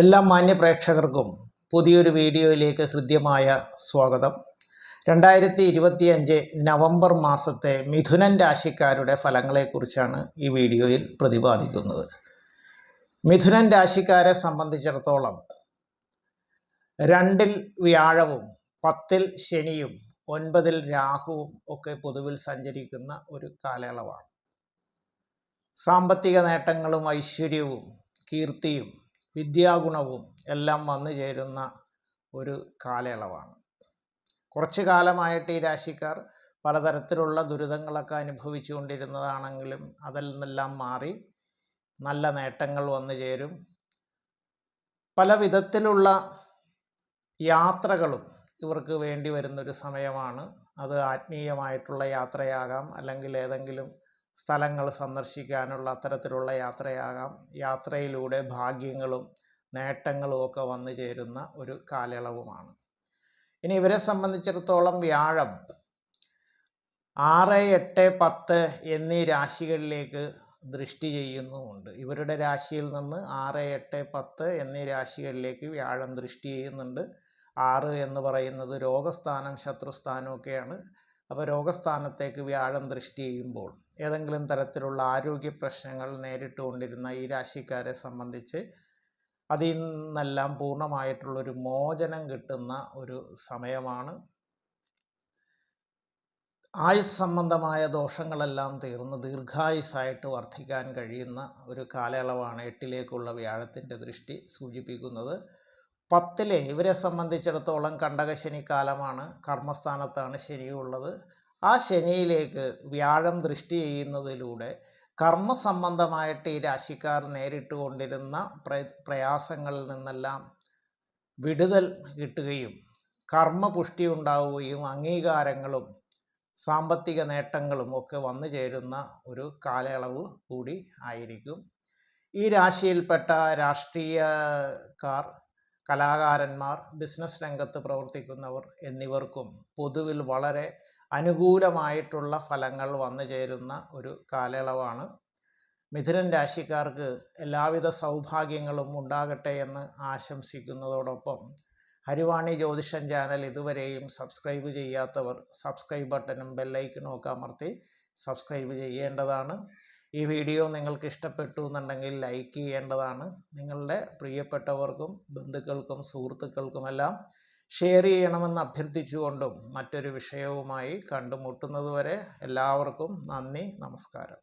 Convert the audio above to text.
എല്ലാ മാന്യ പ്രേക്ഷകർക്കും പുതിയൊരു വീഡിയോയിലേക്ക് ഹൃദ്യമായ സ്വാഗതം. രണ്ടായിരത്തി ഇരുപത്തി അഞ്ച് നവംബർ മാസത്തെ മിഥുനൻ രാശിക്കാരുടെ ഫലങ്ങളെക്കുറിച്ചാണ് ഈ വീഡിയോയിൽ പ്രതിപാദിക്കുന്നത്. മിഥുനൻ രാശിക്കാരെ സംബന്ധിച്ചിടത്തോളം രണ്ടിൽ വ്യാഴവും പത്തിൽ ശനിയും ഒൻപതിൽ രാഹുവും ഒക്കെ പൊതുവിൽ സഞ്ചരിക്കുന്ന ഒരു കാലയളവാണ്. സാമ്പത്തിക നേട്ടങ്ങളും ഐശ്വര്യവും കീർത്തിയും വിദ്യാഗുണവും എല്ലാം വന്നു ചേരുന്ന ഒരു കാലയളവാണ്. കുറച്ചു കാലമായിട്ട് ഈ രാശിക്കാർ പലതരത്തിലുള്ള ദുരിതങ്ങളൊക്കെ അനുഭവിച്ചു കൊണ്ടിരുന്നതാണെങ്കിലും അതിൽ നിന്നെല്ലാം മാറി നല്ല നേട്ടങ്ങൾ വന്നു ചേരും. പല വിധത്തിലുള്ള യാത്രകളും ഇവർക്ക് വേണ്ടി വരുന്നൊരു സമയമാണ്. അത് ആത്മീയമായിട്ടുള്ള യാത്രയാകാം അല്ലെങ്കിൽ ഏതെങ്കിലും സ്ഥലങ്ങൾ സന്ദർശിക്കാനുള്ള അത്തരത്തിലുള്ള യാത്രയാകാം. യാത്രയിലൂടെ ഭാഗ്യങ്ങളും നേട്ടങ്ങളും ഒക്കെ വന്നു ചേരുന്ന ഒരു കാലയളവുമാണ്. ഇനി ഇവരെ സംബന്ധിച്ചിടത്തോളം വ്യാഴം ആറ് എട്ട് പത്ത് എന്നീ രാശികളിലേക്ക് ദൃഷ്ടി ചെയ്യുന്നുമുണ്ട്. ഇവരുടെ രാശിയിൽ നിന്ന് ആറ് എട്ട് പത്ത് എന്നീ രാശികളിലേക്ക് വ്യാഴം ദൃഷ്ടി ചെയ്യുന്നുണ്ട്. ആറ് എന്ന് പറയുന്നത് രോഗസ്ഥാനം ശത്രുസ്ഥാനം ഒക്കെയാണ്. അപ്പോൾ രോഗസ്ഥാനത്തേക്ക് വ്യാഴം ദൃഷ്ടി ചെയ്യുമ്പോൾ ഏതെങ്കിലും തരത്തിലുള്ള ആരോഗ്യ പ്രശ്നങ്ങൾ നേരിട്ടുകൊണ്ടിരുന്ന ഈ രാശിക്കാരെ സംബന്ധിച്ച് അതിൽ നിന്നെല്ലാം പൂർണമായിട്ടുള്ളൊരു മോചനം കിട്ടുന്ന ഒരു സമയമാണ്. ആയുസ് സംബന്ധമായ ദോഷങ്ങളെല്ലാം തീർന്ന് ദീർഘായുസ്സായിട്ട് വർദ്ധിക്കാൻ കഴിയുന്ന ഒരു കാലയളവാണ് എട്ടിലേക്കുള്ള വ്യാഴത്തിന്റെ ദൃഷ്ടി സൂചിപ്പിക്കുന്നത്. പത്തിലെ ഇവരെ സംബന്ധിച്ചിടത്തോളം കണ്ടകശനി കാലമാണ് കർമ്മസ്ഥാനത്താണ് ശനിയുള്ളത്. ആ ശനിയിലേക്ക് വ്യാഴം ദൃഷ്ടി ചെയ്യുന്നതിലൂടെ കർമ്മസംബന്ധമായിട്ട് ഈ രാശിക്കാർ നേരിട്ട് കൊണ്ടിരുന്ന പ്രയാസങ്ങളിൽ നിന്നെല്ലാം വിടുതൽ കിട്ടുകയും കർമ്മപുഷ്ടി ഉണ്ടാവുകയും അംഗീകാരങ്ങളും സാമ്പത്തിക നേട്ടങ്ങളും ഒക്കെ വന്നു ചേരുന്ന ഒരു കാലയളവ് കൂടി ആയിരിക്കും. ഈ രാശിയിൽപ്പെട്ട രാഷ്ട്രീയക്കാർ കലാകാരന്മാർ ബിസിനസ് രംഗത്ത് പ്രവർത്തിക്കുന്നവർ എന്നിവർക്കും പൊതുവിൽ വളരെ അനുകൂലമായിട്ടുള്ള ഫലങ്ങൾ വന്നു ചേരുന്ന ഒരു കാലയളവാണ്. മിഥുനൻ രാശിക്കാർക്ക് എല്ലാവിധ സൗഭാഗ്യങ്ങളും ഉണ്ടാകട്ടെ എന്ന് ആശംസിക്കുന്നതോടൊപ്പം ഹരിവാണി ജ്യോതിഷൻ ചാനൽ ഇതുവരെയും സബ്സ്ക്രൈബ് ചെയ്യാത്തവർ സബ്സ്ക്രൈബ് ബട്ടണും ബെല്ലൈക്കണും ഒക്കെ അമർത്തി സബ്സ്ക്രൈബ് ചെയ്യേണ്ടതാണ്. ഈ വീഡിയോ നിങ്ങൾക്ക് ഇഷ്ടപ്പെട്ടു എന്നുണ്ടെങ്കിൽ ലൈക്ക് ചെയ്യേണ്ടതാണ്. നിങ്ങളുടെ പ്രിയപ്പെട്ടവർക്കും ബന്ധുക്കൾക്കും സുഹൃത്തുക്കൾക്കുമെല്ലാം ഷെയർ ചെയ്യണമെന്ന് അഭ്യർത്ഥിച്ചുകൊണ്ടും മറ്റൊരു വിഷയവുമായി കണ്ടുമുട്ടുന്നതുവരെ എല്ലാവർക്കും നന്ദി നമസ്കാരം.